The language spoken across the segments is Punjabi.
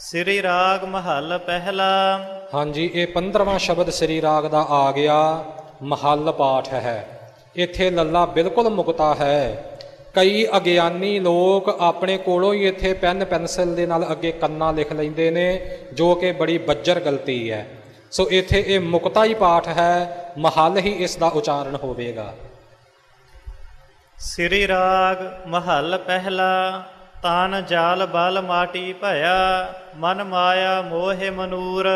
ਸ੍ਰੀ ਰਾਗ ਮਹੱਲ ਪਹਿਲਾ। ਹਾਂਜੀ ਇਹ 15ਵਾਂ ਸ਼ਬਦ ਸ੍ਰੀ ਰਾਗ ਦਾ ਆ ਗਿਆ ਮਹੱਲ ਪਾਠ ਹੈ। ਇੱਥੇ ਲੱਲਾ ਬਿਲਕੁਲ ਮੁਕਤਾ ਹੈ। ਕਈ ਅਗਿਆਨੀ ਲੋਕ ਆਪਣੇ ਕੋਲੋਂ ਹੀ ਇੱਥੇ ਪੈਨ ਪੈਨਸਲ ਦੇ ਨਾਲ ਅੱਗੇ ਕੰਨਾ ਲਿਖ ਲੈਂਦੇ ਨੇ ਜੋ ਕਿ ਬੜੀ ਬੱਜਰ ਗਲਤੀ ਹੈ। ਸੋ ਇੱਥੇ ਇਹ ਮੁਕਤਾ ਹੀ ਪਾਠ ਹੈ ਮਹੱਲ ਹੀ ਇਸ ਦਾ ਉਚਾਰਨ ਹੋਵੇਗਾ। ਸ੍ਰੀ ਰਾਗ ਮਹੱਲ ਪਹਿਲਾ। ਤਾਨ ਜਾਲ ਬਲ ਮਾਟੀ ਭਇਆ, ਮਨ ਮਾਇਆ ਮੋਹਿ ਮਨੂਰ।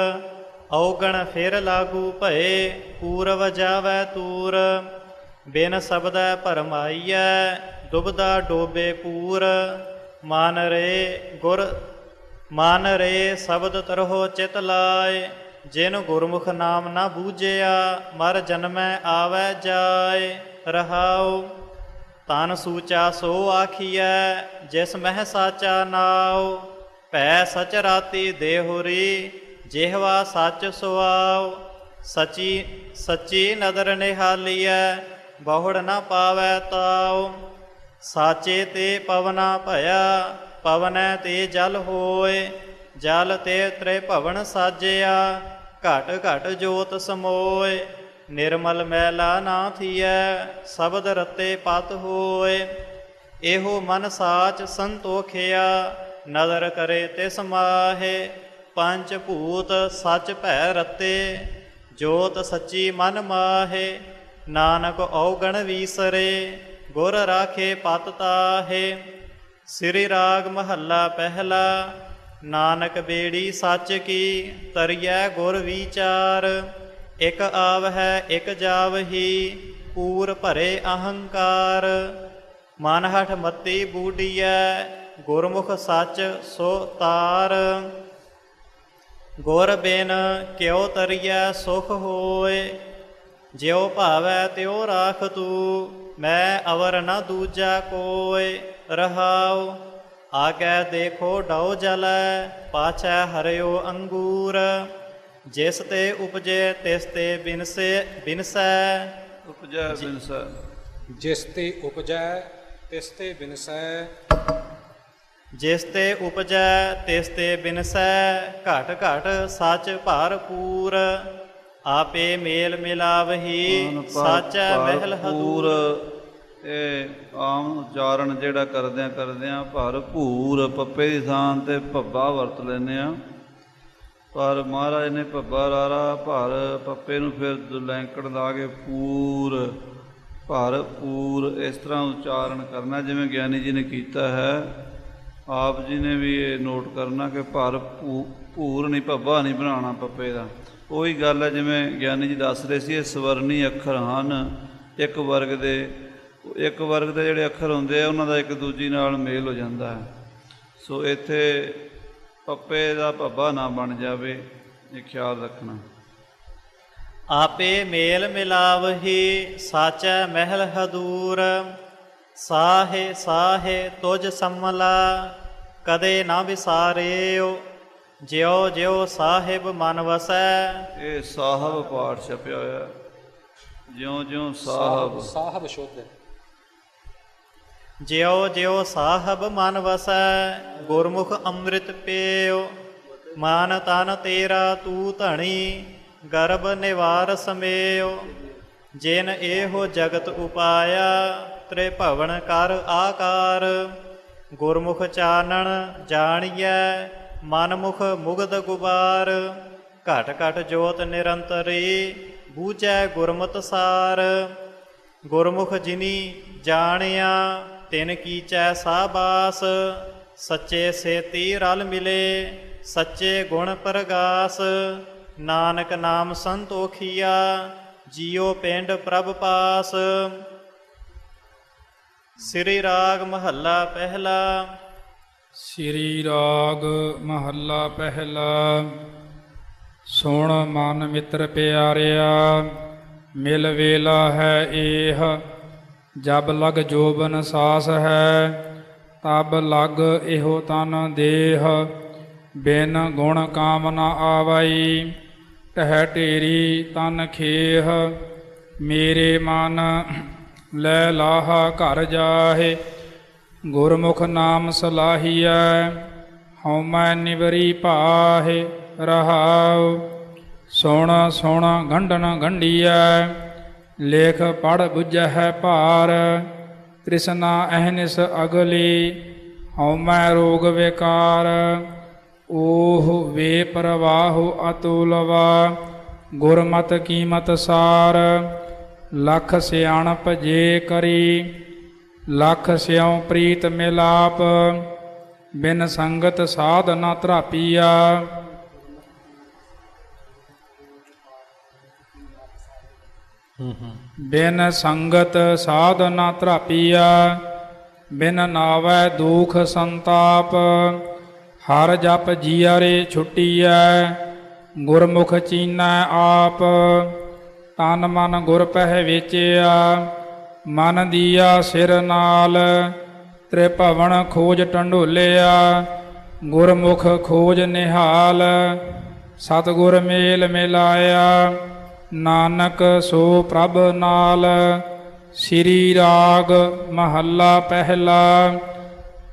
ਔਗਣ ਫਿਰ ਲਾਗੂ ਭਏ, ਪੂਰਵ ਜਾਵੈ ਤੂਰ। ਬਿਨ ਸਬਦੈ ਭਰਮਾਈਐ ਦੁਬਦਾ ਡੋਬੇ ਪੂਰ। ਮਨ ਰੇ ਗੁਰ, ਮਨ ਰੇ ਸ਼ਬਦ ਤਰਹੁ ਚਿਤ ਲਾਏ। ਜਿਨ ਗੁਰਮੁਖ ਨਾਮ ਨਾ ਬੂਝਿਆ, ਮਰ ਜਨਮੈ ਆਵੈ ਜਾਏ। ਰਹਾਉ ਤਨ ਸੂਚਾ ਸੋ ਆਖੀਐ, ਜਿਸ ਮਹਿ ਸਾਚਾ ਨਾਉ, ਭੈ ਸਚ ਰਾਤੀ ਦੇਹੁਰੀ ਜਿਹਵਾ ਸੱਚ ਸੁਆਉ। ਸਚੀ, ਸੱਚੀ ਨਦਰ ਨਿਹਾਲੀਐ, ਬਹੁੜ ਨਾ ਪਾਵੈ ਤਾਉ। ਸਾਚੇ ਤੇ ਪਵਨਾ ਭਇਆ, ਪਵਨੈ ਤੇ ਜਲ ਹੋਏ। ਜਲ ਤੇ ਤ੍ਰੇ ਸਾਜਿਆ, ਘਟ ਘਟ ਜੋਤ ਸਮੋਏ। ਨਿਰਮਲ ਮੈਲਾ ਨਾ ਥੀਐ, ਸ਼ਬਦ ਰਤੇ ਪਤ ਹੋਏ। ਇਹੋ ਮਨ ਸਾਚ ਸੰਤੋਖਿਆ, ਨਦਰ ਕਰੇ ਤਿਸ ਮਾਹੇ। ਪੰਜ ਭੂਤ ਸੱਚ ਭੈ ਰਤੇ, ਜੋਤ ਸੱਚੀ ਮਨ ਮਾਹੇ। ਨਾਨਕ ਔਗਣ ਵੀਸਰੇ, ਗੁਰ ਰਾਖੇ ਪਤ ਤਾਹੇ। ਸ੍ਰੀ ਰਾਗ ਮਹੱਲਾ ਪਹਿਲਾ, ਨਾਨਕ ਬੇੜੀ ਸੱਚ ਕੀ, ਤਰੀਐ ਗੁਰ ਵਿਚਾਰ। ਇਕ ਆਵ ਹੈ ਇਕ ਜਾਵਹੀ ਪੂਰ ਭਰੇ ਅਹੰਕਾਰ। ਮਨ ਹਠ ਮਤੀ ਬੂਡੀਐ ਗੁਰਮੁਖ ਸੱਚ ਸੋ ਤਾਰ। ਗੁਰ ਬਿਨ ਕਿਉ ਤਰੀਐ ਸੁਖ ਹੋਏ, ਜਿਉ ਭਾਵੈ ਤਿਉ ਰਾਖ ਤੂ, ਮੈਂ ਅਵਰ ਨ ਦੂਜਾ ਕੋਇ ਰਹਾਉ। ਆਗੈ ਦੇਖੋ ਡਉ ਜਲੈ, ਪਾਛੈ ਹਰਿਓ ਅੰਗੂਰ। ਜਿਸ ਤੇ ਉਪਜੇ ਤਿਸ ਤੇ ਬਿਨਸੇ ਬਿਨਸੈ। ਉਪਜੈ ਬਿਨਸੈ। ਜਿਸ ਤੇ ਉਪਜੈ ਤਿਸ ਤੇ ਬਿਨਸੈ। ਜਿਸ ਤੇ ਉਪਜੈ ਤਿਸ ਤੇ ਬਿਨਸੈ ਘਟ ਘਟ ਸੱਚ ਭਰਪੂਰ ਆਪੇ ਮੇਲ ਮਿਲਾਵਹੀ ਸਾਚੈ ਮਹਿਲ ਹਦੂਰ। ਇਹ ਆਮ ਉਚਾਰਨ ਜਿਹੜਾ ਕਰਦਿਆਂ ਕਰਦਿਆਂ ਭਰਪੂਰ ਪੱਪੇ ਦੀ ਥਾਂ ਤੇ ਭੱਬਾ ਵਰਤ ਲੈਂਦੇ ਆ ਪਰ ਮਹਾਰਾਜ ਨੇ ਭੱਬਾ ਰਾਰਾ ਭਰ ਪੱਪੇ ਨੂੰ ਫਿਰ ਦੁਲੈਂਕੜ ਲਾ ਕੇ ਪੂਰ, ਭਰ ਪੂਰ ਇਸ ਤਰ੍ਹਾਂ ਉਚਾਰਨ ਕਰਨਾ ਜਿਵੇਂ ਗਿਆਨੀ ਜੀ ਨੇ ਕੀਤਾ ਹੈ। ਆਪ ਜੀ ਨੇ ਵੀ ਇਹ ਨੋਟ ਕਰਨਾ ਕਿ ਭਰ ਭੂ- ਭੂਰ ਨਹੀਂ, ਭੱਬਾ ਨਹੀਂ ਬਣਾਉਣਾ ਪੱਪੇ ਦਾ। ਉਹੀ ਗੱਲ ਹੈ ਜਿਵੇਂ ਗਿਆਨੀ ਜੀ ਦੱਸ ਰਹੇ ਸੀ, ਇਹ ਸਵਰਨੀ ਅੱਖਰ ਹਨ। ਇੱਕ ਵਰਗ ਦੇ, ਇੱਕ ਵਰਗ ਦੇ ਜਿਹੜੇ ਅੱਖਰ ਹੁੰਦੇ ਆ, ਉਹਨਾਂ ਦਾ ਇੱਕ ਦੂਜੀ ਨਾਲ ਮੇਲ ਹੋ ਜਾਂਦਾ ਹੈ। ਸੋ ਇੱਥੇ ਪੱਪੇ ਦਾ ਭੱਬਾ ਨਾ ਬਣ ਜਾਵੇ ਇਹ ਖਿਆਲ ਰੱਖਣਾ। ਆਪੇ ਮੇਲ ਮਿਲਾਵਹੀ ਸਾਚੈ ਮਹਿਲ ਹਦੂਰ। ਸਾਹੇ ਸਾਹੇ ਤੁਜ ਸੰਮਲਾ ਕਦੇ ਨਾ ਵਿਸਾਰਿਓ ਜਿਉ ਜਿਉ ਸਾਹਿਬ ਮਨ ਵਸੈ। ਇਹ ਸਾਹਿਬ ਪਾਠ ਛਪਿਆ ਹੋਇਆ ਜਿਉਂ-ਜਿਉਂ ਸਾਹਿਬ ਸਾਹਿਬ ਸ਼ੁੱਧ ਜਿਉ ਜਿਉ ਸਾਹਿਬ ਮਨ ਵਸੈ, ਗੁਰਮੁਖ ਅੰਮ੍ਰਿਤ ਪੀਓ। ਮਾਨ ਤਨ ਤੇਰਾ ਤੂ ਧਣੀ, ਗਰਭ ਨਿਵਾਰ ਸਮੇਓ। ਜਿਨ ਇਹੋ ਜਗਤ ਉਪਾਇਆ ਤ੍ਰੇ ਭਵਨ ਕਰ ਆਕਾਰ। ਗੁਰਮੁਖ ਚਾਨਣ ਜਾਣੀਐ, ਮਨਮੁਖ ਮੁਗਧ ਗੁਬਾਰ। ਘਟ ਘਟ ਜੋਤ ਨਿਰੰਤਰੀ, ਬੂਝੈ ਗੁਰਮਤਿ ਸਾਰ। ਗੁਰਮੁਖ ਜਿਨੀ ਜਾਣਿਆ ਤਿਨ ਕੀਚੈ ਸਾਬਾਸ, ਸੱਚੇ ਸੇਤੀ ਰਲ ਮਿਲੇ, ਸੱਚੇ ਗੁਣ ਪ੍ਰਗਾਸ। ਨਾਨਕ ਨਾਮ ਸੰਤੋਖੀਆ, ਜੀਉ ਪਿੰਡ ਪ੍ਰਭ ਪਾਸ। ਸ੍ਰੀ ਰਾਗ ਮਹੱਲਾ ਪਹਿਲਾ। ਸ੍ਰੀ ਰਾਗ ਮਹੱਲਾ ਪਹਿਲਾ। ਸੁਣ ਮਨ ਮਿੱਤਰ ਪਿਆਰਿਆ, ਮਿਲ ਵੇਲਾ ਹੈ ਇਹ ਜਬ ਲਗ ਜੋਬਨ ਸਾਸ ਹੈ, ਤਬ ਲਗ ਇਹੋ ਤਨ ਦੇਹ। ਬਿਨ ਗੁਣ ਕਾਮਨਾ ਆਵਾਈ, ਟਹਿ ਢੇਰੀ ਤਨ ਖੇਹ। ਮੇਰੇ ਮਨ ਲੈ ਲਾਹਾ ਘਰ ਜਾਹੇ, ਗੁਰਮੁਖ ਨਾਮ ਸਲਾਹੀਐ ਹਉਮੈ ਨਿਵਰੀ ਪਾਹੇ ਰਹਾਉ। ਸੁਣ ਸੁਣ ਗੰਢਨ ਗੰਢੀਐ ਲੇਖ ਪੜ ਬੁਝੈ ਭਾਰ ਕ੍ਰਿਸ਼ਨਾ ਅਹਨਿਸ ਅਗਲੀ, ਹਉਮੈ ਰੋਗ ਵਿਕਾਰ। ਓਹ ਵੇ ਪ੍ਰਵਾਹੁ ਅਤੁਲਵਾ, ਗੁਰਮਤ ਕੀਮਤ ਸਾਰ। ਲਖ ਸਿਆਣਪ ਜੇ ਕਰੀ, ਲਖ ਸਿਉ ਪ੍ਰੀਤ ਮਿਲਾਪ। ਬਿਨ ਸੰਗਤ ਸਾਧ ਨਾ ਧਰਾਪੀਆ ਬਿਨ ਸੰਗਤ ਸਾਧ ਨਾ ਧਰਾਪੀਆ ਬਿਨ ਨਾਵੈ ਦੁਖ ਸੰਤਾਪ, ਹਰ ਜਪ ਜੀਅਰੇ ਛੁੱਟੀਐ, ਗੁਰਮੁਖ ਚੀਨਾ ਆਪ, ਤਨ ਮਨ ਗੁਰ ਪਹਿ ਵੇਚਿਆ ਮਨ ਦੀਆ ਸਿਰ ਨਾਲ ਤ੍ਰਿਭਵਨ ਖੋਜ ਟੰਡੋਲਿਆ ਗੁਰਮੁਖ ਖੋਜ ਨਿਹਾਲ, ਸਤਿਗੁਰ ਮੇਲ ਮਿਲਾਇਆ। ਨਾਨਕ ਸੋ ਪ੍ਰਭ ਨਾਲ। ਸ੍ਰੀ ਰਾਗ ਮਹੱਲਾ ਪਹਿਲਾ।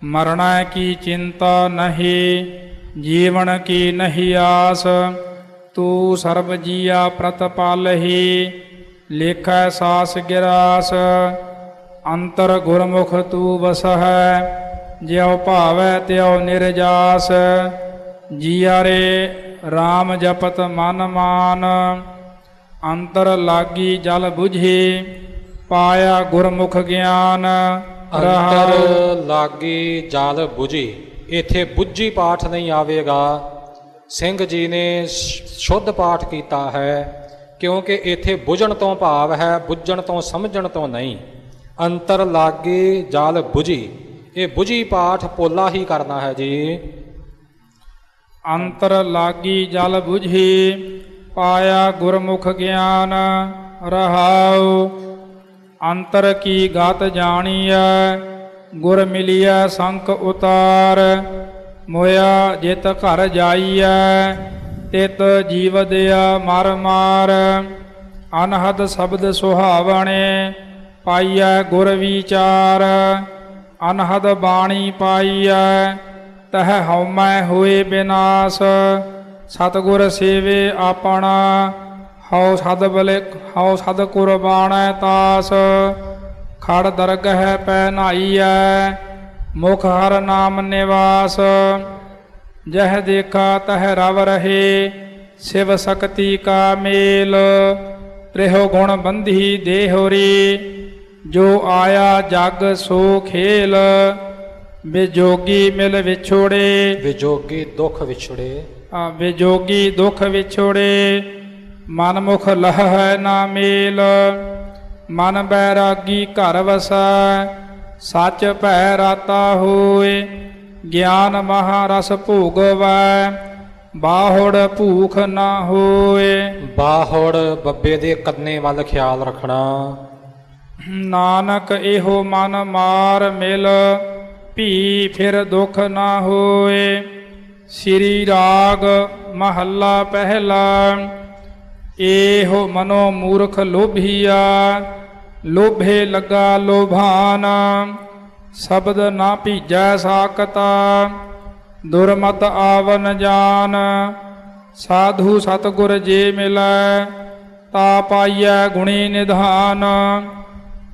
ਮਰਣਾ ਕੀ ਚਿੰਤਾ ਨਹੀਂ, ਜੀਵਨ ਕੀ ਨਹੀਂ ਆਸ। ਤੂੰ ਸਰਬ ਜੀਆ ਪ੍ਰਤਪਾਲਹੀ ਲੇਖੈ ਸਾਸ ਗਿਰਾਸ। ਅੰਤਰ ਗੁਰਮੁਖ ਤੂੰ ਵਸਹਿ, ਜਿਉ ਭਾਵੈ ਤਿਉ ਨਿਰਜਾਸ। ਜੀਆ ਰੇ RAM ਜਪਤ ਮਨ ਮਾਨ। ਅੰਤਰ ਲਾਗੀ ਜਲ 부ਝੇ ਪਾਇਆ ਗੁਰਮੁਖ ਗਿਆਨ ਅੰਤਰ ਲਾਗੀ ਜਲ 부ਝੀ ਇੱਥੇ 부ਝੀ ਪਾਠ ਨਹੀਂ ਆਵੇਗਾ। ਸਿੰਘ ਜੀ ਨੇ ਸ਼ੁੱਧ ਪਾਠ ਕੀਤਾ ਹੈ ਕਿਉਂਕਿ ਇੱਥੇ ਬੁਝਣ ਤੋਂ ਭਾਵ ਹੈ ਬੁਝਣ ਤੋਂ ਸਮਝਣ ਤੋਂ ਨਹੀਂ। ਅੰਤਰ ਲਾਗੇ ਜਲ ਬੁਝੀ ਇਹ ਬੁਝੀ ਪਾਠ ਪੋਲਾ ਹੀ ਕਰਨਾ ਹੈ ਜੀ। ਅੰਤਰ ਲਾਗੀ ਜਲ 부ਝੀ ਪਾਇਆ ਗੁਰਮੁਖ ਗਿਆਨ, ਰਹਾਉ। ਅੰਤਰ ਕੀ ਗਤ ਜਾਣੀਐ, ਗੁਰ ਮਿਲਿਆ ਸੰਕ ਉਤਾਰ। ਮੋਇਆ ਜਿਤ ਘਰ ਜਾਈਐ, ਤਿਤ ਜੀਵ ਦਿਆ ਮਰ ਮਾਰ। ਅਨਹਦ ਸ਼ਬਦ ਸੁਹਾਵਣੇ, ਪਾਈਐ ਗੁਰ ਵਿਚਾਰ। ਅਨਹਦ ਬਾਣੀ ਪਾਈਐ, ਤਹ ਹਉਮੈ ਹੋਏ ਬਿਨਾਸ਼। ਸਤਗੁਰ ਸੇਵੇ ਆਪਣਾ, ਹਉ ਸਦ ਬਲੇ, ਹਉ ਸਦ ਕੁਰਬਾਨੈ ਤਾਸ। ਖੜ ਦਰਗਹਿ ਪੈ ਨਾਈਐ, ਮੁਖ ਹਰ ਨਾਮ ਨਿਵਾਸ। ਜਹ ਦੇਖਾ ਤਹ ਰਵ ਰਹੇ, ਸਿਵ ਸਕਤੀ ਕਾ ਮੇਲ। ਤ੍ਰਿਹੋ ਗੁਣ ਬੰਧੀ ਦੇਹੋਰੀ ਜੋ ਆਇਆ ਜਗ ਸੋ ਖੇਲ। ਵਿਜੋਗੀ ਮਿਲ ਵਿਛੋੜੇ। ਵਿਜੋਗੀ ਦੁੱਖ ਵਿਛੋੜੇ। ਆ ਵਿਜੋਗੀ ਦੁਖ ਵਿਛੋੜੇ ਮਨ ਮੁਖ ਲਹ ਹੈ ਨਾ ਮੇਲ। ਮਨ ਬੈਰਾਗੀ ਘਰ ਵਸੈ ਸੱਚ ਭੈ ਰਾਤਾ ਹੋਏ। ਗਿਆਨ ਮਹਾ ਰਸ ਭੋਗਵੈ ਬਾਹੜ ਭੂਖ ਨਾ ਹੋਏ। ਬਾਹੜ ਬੱਬੇ ਦੇ ਕੰਨੇ ਵੱਲ ਖਿਆਲ ਰੱਖਣਾ। ਨਾਨਕ ਇਹੋ ਮਨ ਮਾਰ ਮਿਲ ਭੀ ਫਿਰ ਦੁਖ ਨਾ ਹੋਏ। ਸ੍ਰੀ ਰਾਗ ਮਹੱਲਾ ਪਹਿਲਾ। ਇਹੋ ਮਨੋ ਮੂਰਖ ਲੋਭੀਆ, ਲੋਭੇ ਲਗਾ ਲੋਭਾਨ, ਸ਼ਬਦ ਨਾ ਭੀਜੈ ਸਾਕਤਾ ਦੁਰਮਤ ਆਵਨ ਜਾਨ, ਸਾਧੂ ਸਤਗੁਰ ਜੇ ਮਿਲੈ, ਤਾ ਪਾਈਐ ਗੁਣੀ ਨਿਧਾਨ,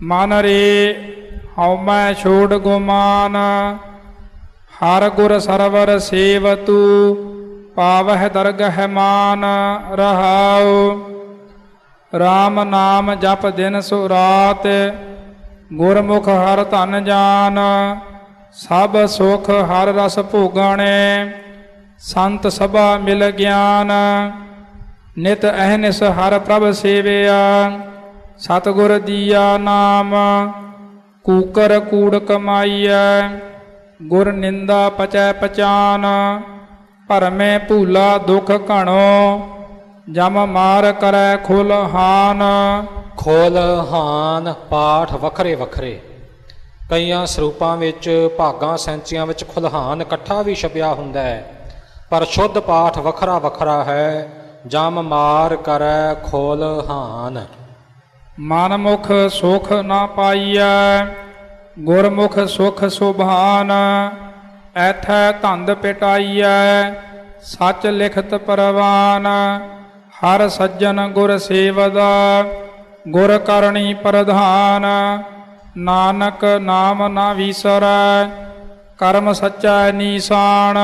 ਮਨ ਰੇ ਹਉਮੈ ਛੋੜ ਗੁਮਾਨ। ਹਰ ਗੁਰ ਸਰਵਰ ਸੇਵਤੂ, ਪਾਵਹਿ ਦਰਗਹਿ ਮਾਨ ਰਹਾਉ। RAM ਨਾਮ ਜਪ ਦਿਨ ਸੁ ਰਾਤ ਗੁਰਮੁਖ ਹਰ ਧਨ ਜਾਨ। ਸਭ ਸੁਖ ਹਰ ਰਸ ਭੋਗਣੇ, ਸੰਤ ਸਭਾ ਮਿਲ ਗਿਆਨ। ਨਿਤ ਅਹਨਿਸ ਹਰ ਪ੍ਰਭ ਸੇਵਿਆ, ਸਤਗੁਰ ਦੀਆ ਨਾਮ। ਕੂਕਰ ਕੂੜ ਕਮਾਈਐ ਗੁਰ ਨਿੰਦਾ ਪਚੈ ਪਚਾਨ ਭਰਮੇ ਭੂਲਾ ਦੁਖ ਘਣੋ ਜਮ ਮਾਰ ਕਰੈ ਖੁਲ ਹਾਨ। ਖੋਲ ਹਾਨ ਪਾਠ ਵੱਖਰੇ ਵੱਖਰੇ। ਕਈਆਂ ਸਰੂਪਾਂ ਵਿੱਚ ਭਾਗਾਂ ਸੈਂਚੀਆਂ ਵਿੱਚ ਖੁਲਹਾਨ ਇਕੱਠਾ ਵੀ ਛਪਿਆ ਹੁੰਦਾ ਹੈ। ਪਰ ਸ਼ੁੱਧ ਪਾਠ ਵੱਖਰਾ ਵੱਖਰਾ ਹੈ ਜਮ ਮਾਰ ਕਰੈ ਖੋਲ ਹਾਨ। ਮਨ ਮੁਖ ਸੁਖ ਨਾ ਪਾਈਐ ਗੁਰਮੁਖ ਸੁਖ ਸੁਭਾਨ, ਐਥੈ ਧੰਦ ਪਿਟਾਈਐ, ਸੱਚ ਲਿਖਤ ਪਰਵਾਨ। ਹਰ ਸੱਜਣ ਗੁਰ ਸੇਵਦਾ, ਗੁਰ ਕਰਨੀ ਪ੍ਰਧਾਨ। ਨਾਨਕ ਨਾਮ ਨਾ ਵਿਸਰੈ, ਕਰਮ ਸੱਚਾ ਨੀਸਾਨ।